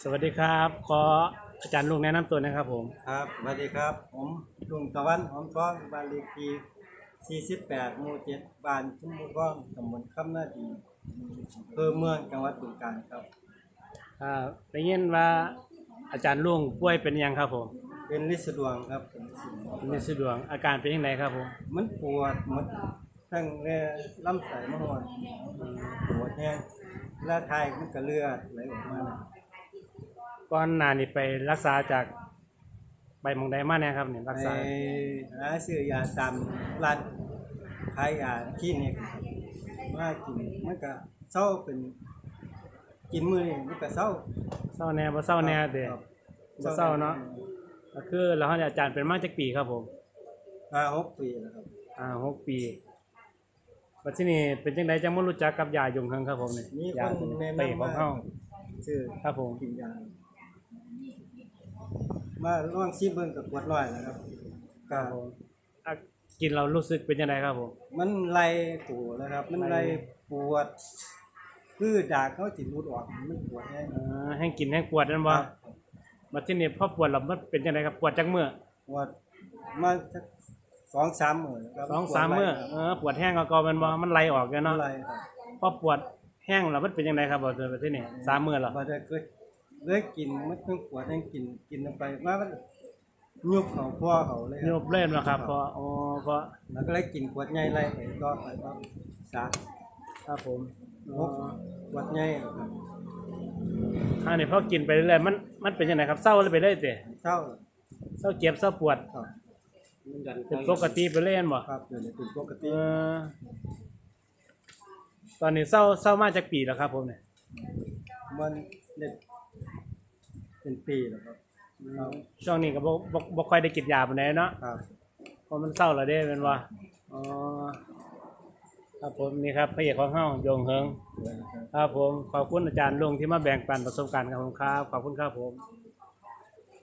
สวัสดีครับ ขออาจารย์ลุงแนะนำตัวนะครับผม ครับสวัสดีครับ ผมลุงตะวันหอมทองบ้านเลขที่48หมู่7บ้านชุมพก้องตำบลคำหน้าดีอำเภอเมืองจังหวัดบึงกาฬครับ อ่าได้ยินว่าอาจารย์ลุงป่วยเป็นหยังครับผมเป็นลิสดวงครับเป็นลิสดวงเป็นสะดวงอาการเป็นยังไงครับผมมันปวดหมดทั้งแร่ลำไส้มะฮวนปวดแห้งและทายมันก็เลือดไหลออกมา ก่อนหน้านี้ไปรักษาจากใบหมองใดมาเนี่ยครับเนี่ยรักษาในหาซื้อยาตามร้านขายยาคลินิกมากินมันก็เศร้าเป็น กินมื้อนี้มันก็เศร้าเศร้าแน่บ่เศร้าแน่เด้ครับบ่เศร้าเนาะ ก็คือเราให้อาจารย์เป็นมาจากปีครับผมห้าหกปีแล้วครับอ่าหกปีปัจจุบันเป็นจังไดจังบ่รู้จักกับยายงเฮิงครับผมเนี่ยมียาคนแนะเตะนำของมาเฮาชื่อครับผมกินยา มาลองชิมเบิ่งกับขวดร้อยนะครับคก็รับผมอะกินเรารู้สึกเป็นยังไงครับผม มันไล่ปูนะครับ มันไล่ปวด คือดากเขาจิรูดออกมันปวดแห้งอ่าให้กินให้ปวดนั่นบ่ครับมาที่นี่พอปวดแล้วมันเป็นยังไงครับปวดจักเมื่อปวดมาสักสองสามมื้อครับสองสามเมื่อเออปวดแห้งก็ก็มันบ่มันไหลออกกันเนาะเนาะไล่ครับ พอปวดแห้งแล้วมันเป็นยังไงครับบ่เจอไปที่นี่สามมื้อแล้วบ่ได้เกิด เลยกินมันเพิ่งปวดแห้งกินกินลงไปมามันยุบเขาพ่อเขาเลยคโยรับบเล่นนะครับเพราะอ๋อเพราะแล้วก็เลยกินขวดใหญ่ไล่ไปก็ไปก็สาครับผมหกขวดใหญ่ครับอันนี้พอกินไปเรื่อยๆมันมันเป็นยังไงครับเศร้าเลยไปเรื่อยเตะเศร้าเศร้าเจ็บเศร้าปวดครับมันยันเป็นปกติไปเล่นบ่ครับเดี๋ยวนี้เป็นปกเอติอตอนนี้เศร้าเศร้ามาจากปีแล้วครับผมเนี่ยมันเด็ด เป็นปีแล้วครับเศร้าช่วงนี้ก็บ่บ่บ่ค่อยได้กินยาปานใดเนาะครับเพราะมันเศร้าแล้วเด้เป็นว่าอ๋อครับผมนี่ครับพระเอกของเฮาโยงเฮิงเดี๋ยวนะครับครับผมขอบคุณอาจารย์ลุงที่มาแบ่งปันประสบการณ์กับผมครับขอบคุณครับผมค